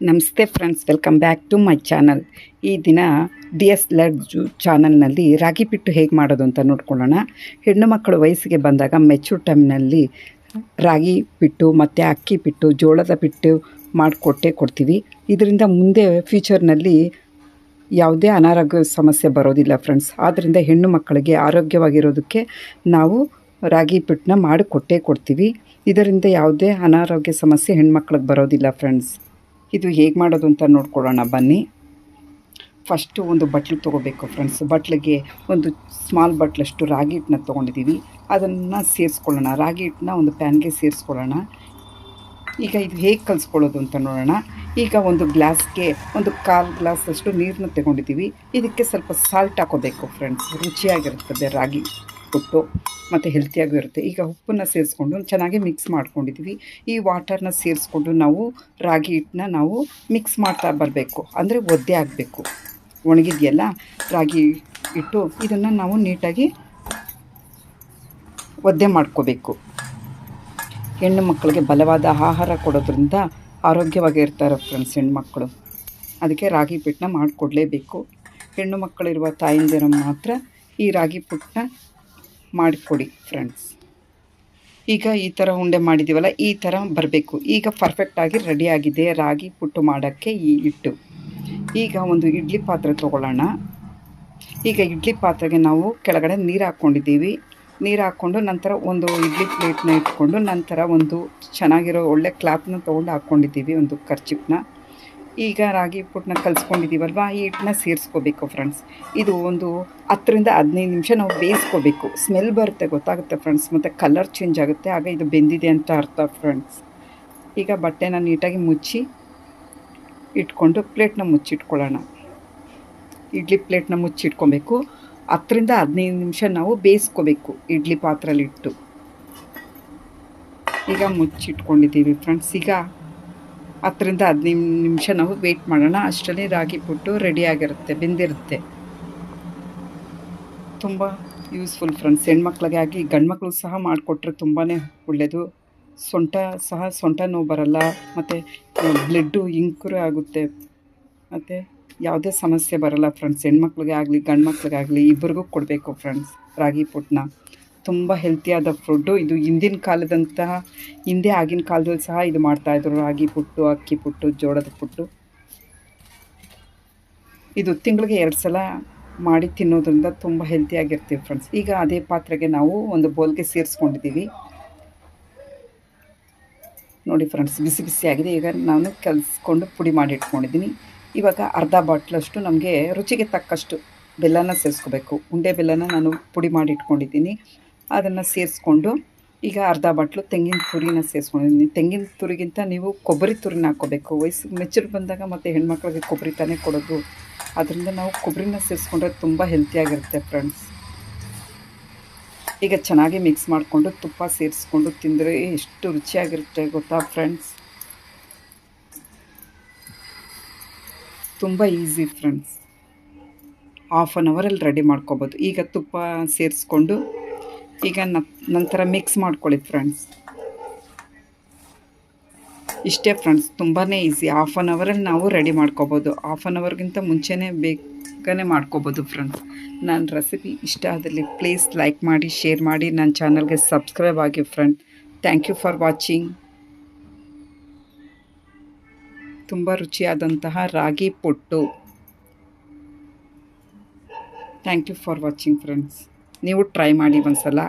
ನಮಸ್ತೆ friends welcome back to my channel ಈ ದಿನ ಡಿ ಎಸ್ ಲಡ್ ಚಾನಲ್ನಲ್ಲಿ ರಾಗಿ ಪಿಟ್ಟು ಹೇಗೆ ಮಾಡೋದು ಅಂತ ನೋಡ್ಕೊಳ್ಳೋಣ. ಹೆಣ್ಣು ಮಕ್ಕಳು ವಯಸ್ಸಿಗೆ ಬಂದಾಗ ಮೆಚೂರ್ ಟೈಮ್ನಲ್ಲಿ ರಾಗಿ ಪಿಟ್ಟು, ಮತ್ತು ಅಕ್ಕಿ ಪಿಟ್ಟು, ಜೋಳದ ಪಿಟ್ಟು ಮಾಡಿಕೊಟ್ಟೇ ಕೊಡ್ತೀವಿ. ಇದರಿಂದ ಮುಂದೆ ಫ್ಯೂಚರ್ನಲ್ಲಿ ಯಾವುದೇ ಅನಾರೋಗ್ಯ ಸಮಸ್ಯೆ ಬರೋದಿಲ್ಲ ಫ್ರೆಂಡ್ಸ್ ಆದ್ದರಿಂದ ಹೆಣ್ಣು ಮಕ್ಕಳಿಗೆ ಆರೋಗ್ಯವಾಗಿರೋದಕ್ಕೆ ನಾವು ರಾಗಿ ಪಿಟ್ಟನ್ನ ಮಾಡಿ ಕೊಟ್ಟೇ ಕೊಡ್ತೀವಿ. ಇದರಿಂದ ಯಾವುದೇ ಅನಾರೋಗ್ಯ ಸಮಸ್ಯೆ ಹೆಣ್ಮಕ್ಳಿಗೆ ಬರೋದಿಲ್ಲ ಫ್ರೆಂಡ್ಸ್ ಇದು ಹೇಗೆ ಮಾಡೋದು ಅಂತ ನೋಡ್ಕೊಳ್ಳೋಣ, ಬನ್ನಿ. ಫಸ್ಟು ಒಂದು ಬಟ್ಲು ತೊಗೋಬೇಕು ಫ್ರೆಂಡ್ಸ್. ಬಟ್ಲಿಗೆ ಒಂದು ಸ್ಮಾಲ್ ಬಟ್ಲಷ್ಟು ರಾಗಿ ಹಿಟ್ಟನ್ನ ತೊಗೊಂಡಿದ್ದೀವಿ. ಅದನ್ನು ಸೇರಿಸ್ಕೊಳ್ಳೋಣ. ರಾಗಿ ಹಿಟ್ಟನ್ನ ಒಂದು ಪ್ಯಾನ್ಗೆ ಸೇರಿಸ್ಕೊಳ್ಳೋಣ. ಈಗ ಇದು ಹೇಗೆ ಕಲಿಸ್ಕೊಳ್ಳೋದು ಅಂತ ನೋಡೋಣ. ಈಗ ಒಂದು ಗ್ಲಾಸ್ಗೆ ಒಂದು ಕಾಲು ಗ್ಲಾಸಷ್ಟು ನೀರನ್ನ ತಗೊಂಡಿದ್ದೀವಿ. ಇದಕ್ಕೆ ಸ್ವಲ್ಪ ಸಾಲ್ಟ್ ಹಾಕೋಬೇಕು ಫ್ರೆಂಡ್ಸ್. ರುಚಿಯಾಗಿರುತ್ತದೆ ರಾಗಿ. ಉಪ್ಪು ಮತ್ತು ಹೆಲ್ತಿಯಾಗೂ ಇರುತ್ತೆ. ಈಗ ಉಪ್ಪನ್ನು ಸೇರಿಸ್ಕೊಂಡು ಚೆನ್ನಾಗಿ ಮಿಕ್ಸ್ ಮಾಡ್ಕೊಂಡಿದ್ದೀವಿ ಈ ವಾಟರ್ನ ಸೇರಿಸ್ಕೊಂಡು ನಾವು ರಾಗಿ ಹಿಟ್ಟನ್ನ ನಾವು ಮಿಕ್ಸ್ ಮಾಡ್ತಾ ಬರಬೇಕು. ಅಂದರೆ ಒದ್ದೆ ಆಗಬೇಕು. ಒಣಗಿದೆಯಲ್ಲ, ರಾಗಿ ಹಿಟ್ಟು, ಇದನ್ನು ನಾವು ನೀಟಾಗಿ ಒದ್ದೆ ಮಾಡ್ಕೋಬೇಕು. ಹೆಣ್ಣು ಮಕ್ಕಳಿಗೆ ಬಲವಾದ ಆಹಾರ ಕೊಡೋದ್ರಿಂದ ಆರೋಗ್ಯವಾಗಿ ಇರ್ತಾರೆ ಫ್ರೆಂಡ್ಸ್ ಹೆಣ್ಮಕ್ಳು. ಅದಕ್ಕೆ ರಾಗಿ ಪಿಟ್ಟನ್ನ ಮಾಡಿಕೊಡ್ಲೇಬೇಕು. ಹೆಣ್ಣು ಮಕ್ಕಳಿರುವ ತಾಯಿಂದಿರ ಮಾತ್ರ ಈ ರಾಗಿ ಪುಟ್ಟನ್ನ ಮಾಡಿಕೊಡಿ ಫ್ರೆಂಡ್ಸ್ ಈಗ ಈ ಥರ ಉಂಡೆ ಮಾಡಿದ್ದೀವಲ್ಲ ಈ ಥರ ಬರಬೇಕು. ಈಗ ಪರ್ಫೆಕ್ಟಾಗಿ ರೆಡಿಯಾಗಿದೆ ರಾಗಿ ಪುಟ್ಟು ಮಾಡೋಕ್ಕೆ ಈ ಹಿಟ್ಟು. ಈಗ ಒಂದು ಇಡ್ಲಿ ಪಾತ್ರೆ ತೊಗೊಳ್ಳೋಣ. ಈಗ ಇಡ್ಲಿ ಪಾತ್ರೆಗೆ ನಾವು ಕೆಳಗಡೆ ನೀರು ಹಾಕ್ಕೊಂಡಿದ್ದೀವಿ. ನೀರು ಹಾಕ್ಕೊಂಡು ನಂತರ ಒಂದು ಇಡ್ಲಿ ಪ್ಲೇಟ್ನ ಇಟ್ಕೊಂಡು ನಂತರ ಒಂದು ಚೆನ್ನಾಗಿರೋ ಒಳ್ಳೆ ಕ್ಲಾತ್ನ ತೊಗೊಂಡು ಹಾಕ್ಕೊಂಡಿದ್ದೀವಿ, ಒಂದು ಖರ್ಚಿಪ್ನ ಈಗ ರಾಗಿ ಪುಟ್ಟನ್ನ ಕಲಿಸ್ಕೊಂಡಿದ್ದೀವಲ್ವ ಈ ಹಿಟ್ಟನ್ನ ಸೇರಿಸ್ಕೋಬೇಕು ಫ್ರೆಂಡ್ಸ್ ಇದು ಒಂದು ಹತ್ತರಿಂದ ಹದಿನೈದು ನಿಮಿಷ ನಾವು ಬೇಯಿಸ್ಕೋಬೇಕು. ಸ್ಮೆಲ್ ಬರುತ್ತೆ, ಗೊತ್ತಾಗುತ್ತೆ ಫ್ರೆಂಡ್ಸ್ ಮತ್ತು ಕಲರ್ ಚೇಂಜ್ ಆಗುತ್ತೆ. ಆಗ ಇದು ಬೆಂದಿದೆ ಅಂತ ಅರ್ಥ ಫ್ರೆಂಡ್ಸ್ ಈಗ ಬಟ್ಟೆನ ನೀಟಾಗಿ ಮುಚ್ಚಿ ಇಟ್ಕೊಂಡು ಪ್ಲೇಟ್ನ ಮುಚ್ಚಿಟ್ಕೊಳ್ಳೋಣ. ಇಡ್ಲಿ ಪ್ಲೇಟ್ನ ಮುಚ್ಚಿಟ್ಕೊಬೇಕು. ಹತ್ತರಿಂದ ಹದಿನೈದು ನಿಮಿಷ ನಾವು ಬೇಯಿಸ್ಕೋಬೇಕು ಇಡ್ಲಿ ಪಾತ್ರೆಲಿಟ್ಟು ಈಗ ಮುಚ್ಚಿಟ್ಕೊಂಡಿದ್ದೀವಿ ಫ್ರೆಂಡ್ಸ್ ಈಗ ಹತ್ತರಿಂದ ಹದಿನೈದು ನಿಮಿಷ ನಾವು ವೆಯ್ಟ್ ಮಾಡೋಣ. ಅಷ್ಟರಲ್ಲಿ ರಾಗಿ ಪುಟ್ಟು ರೆಡಿಯಾಗಿರುತ್ತೆ ಬೆಂದಿರುತ್ತೆ. ತುಂಬ ಯೂಸ್ಫುಲ್ ಫ್ರೆಂಡ್ಸ್ ಹೆಣ್ಮಕ್ಳಿಗೆ ಆಗಿ ಗಂಡ್ಮಕ್ಳು ಸಹ ಮಾಡಿಕೊಟ್ರೆ ತುಂಬಾ ಒಳ್ಳೆಯದು ಸೊಂಟ ಸಹ ಸೊಂಟ ನೋವು ಬರಲ್ಲ. ಮತ್ತು ಬ್ಲಡ್ಡು ಇಂಕ್ರೂ ಆಗುತ್ತೆ. ಮತ್ತು ಯಾವುದೇ ಸಮಸ್ಯೆ ಬರಲ್ಲ ಫ್ರೆಂಡ್ಸ್ ಹೆಣ್ಮಕ್ಳಿಗೆ ಆಗಲಿ ಗಂಡು ಮಕ್ಳಿಗಾಗಲಿ ಇಬ್ಬರಿಗೂ ಕೊಡಬೇಕು ಫ್ರೆಂಡ್ಸ್ ರಾಗಿ ಪುಟ್ಟನ್ನ. ತುಂಬ ಹೆಲ್ತಿಯಾದ ಫುಡ್ಡು ಇದು ಹಿಂದಿನ ಕಾಲದಂತಹ, ಹಿಂದೆ ಆಗಿನ ಕಾಲದಲ್ಲಿ ಸಹ ಇದು ಮಾಡ್ತಾಯಿದ್ರು ರಾಗಿ ಪುಟ್ಟು, ಅಕ್ಕಿ ಪುಟ್ಟು, ಜೋಳದ ಪುಟ್ಟು. ಇದು ತಿಂಗಳಿಗೆ ಎರಡು ಸಲ ಮಾಡಿ ತಿನ್ನೋದ್ರಿಂದ ತುಂಬ ಹೆಲ್ತಿಯಾಗಿರ್ತೀವಿ ಫ್ರೆಂಡ್ಸ್ ಈಗ ಅದೇ ಪಾತ್ರೆಗೆ ನಾವು ಒಂದು ಬೋಲ್ಗೆ ಸೇರಿಸ್ಕೊಂಡಿದ್ದೀವಿ ನೋಡಿ ಫ್ರೆಂಡ್ಸ್ ಬಿಸಿ ಬಿಸಿಯಾಗಿದೆ ಈಗ ನಾನು ಕಲಿಸ್ಕೊಂಡು ಪುಡಿ ಮಾಡಿ ಇಟ್ಕೊಂಡಿದ್ದೀನಿ. ಇವಾಗ ಅರ್ಧ ಬಾಟ್ಲಷ್ಟು ನಮಗೆ ರುಚಿಗೆ ತಕ್ಕಷ್ಟು ಬೆಲ್ಲನ ಸೇರಿಸ್ಕೋಬೇಕು. ಉಂಡೆ ಬೆಲ್ಲನ ನಾನು ಪುಡಿ ಮಾಡಿ ಇಟ್ಕೊಂಡಿದ್ದೀನಿ. ಅದನ್ನು ಸೇರಿಸ್ಕೊಂಡು, ಈಗ ಅರ್ಧ ಬಾಟ್ಲು ತೆಂಗಿನ ತುರಿನ ಸೇರಿಸ್ಕೊಂಡಿದ್ದೀನಿ ತೆಂಗಿನ ತುರಿಗಿಂತ ನೀವು ಕೊಬ್ಬರಿ ತುರಿನ ಹಾಕ್ಕೋಬೇಕು. ವಯಸ್ಸು ಮೆಚ್ಚುರು ಬಂದಾಗ ಮತ್ತು ಹೆಣ್ಮಕ್ಳಿಗೆ ಕೊಬ್ಬರಿ ತಾನೇ ಕೊಡೋದು. ಅದರಿಂದ ನಾವು ಕೊಬ್ಬರಿನ ಸೇರಿಸ್ಕೊಂಡ್ರೆ ತುಂಬ ಹೆಲ್ತಿಯಾಗಿರುತ್ತೆ ಫ್ರೆಂಡ್ಸ್ ಈಗ ಚೆನ್ನಾಗಿ ಮಿಕ್ಸ್ ಮಾಡಿಕೊಂಡು ತುಪ್ಪ ಸೇರಿಸ್ಕೊಂಡು ತಿಂದರೆ ಎಷ್ಟು ರುಚಿಯಾಗಿರುತ್ತೆ ಗೊತ್ತಾ ಫ್ರೆಂಡ್ಸ್ ತುಂಬ ಈಸಿ ಫ್ರೆಂಡ್ಸ್ ಹಾಫ್ ಆನ್ ಅವರಲ್ಲಿ ರೆಡಿ ಮಾಡ್ಕೋಬೋದು. ಈಗ ತುಪ್ಪ ಸೇರಿಸ್ಕೊಂಡು ಈಗ ನಂತರ ಮಿಕ್ಸ್ ಮಾಡ್ಕೊಳ್ಳಿ ಫ್ರೆಂಡ್ಸ್ ಇಷ್ಟೇ ಫ್ರೆಂಡ್ಸ್ ತುಂಬಾ ಈಸಿ ಹಾಫ್ ಆನ್ ಅವರಲ್ಲಿ ನಾವು ರೆಡಿ ಮಾಡ್ಕೋಬೋದು. ಹಾಫ್ ಆನ್ ಅವರ್ಗಿಂತ ಮುಂಚೆನೇ ಬೇಗನೆ ಮಾಡ್ಕೋಬೋದು ಫ್ರೆಂಡ್ಸ್ ನನ್ನ ರೆಸಿಪಿ ಇಷ್ಟ ಆದಲ್ಲಿ ಪ್ಲೀಸ್ ಲೈಕ್ ಮಾಡಿ ಶೇರ್ ಮಾಡಿ. ನನ್ನ ಚಾನಲ್ಗೆ ಸಬ್ಸ್ಕ್ರೈಬ್ ಆಗಿ friend thank you for watching ತುಂಬ ರುಚಿಯಾದಂತಹ ರಾಗಿ ಪುಟ್ಟು. Thank you for watching friends ನೀವು ಟ್ರೈ ಮಾಡಿ ಒಂದು ಸಲ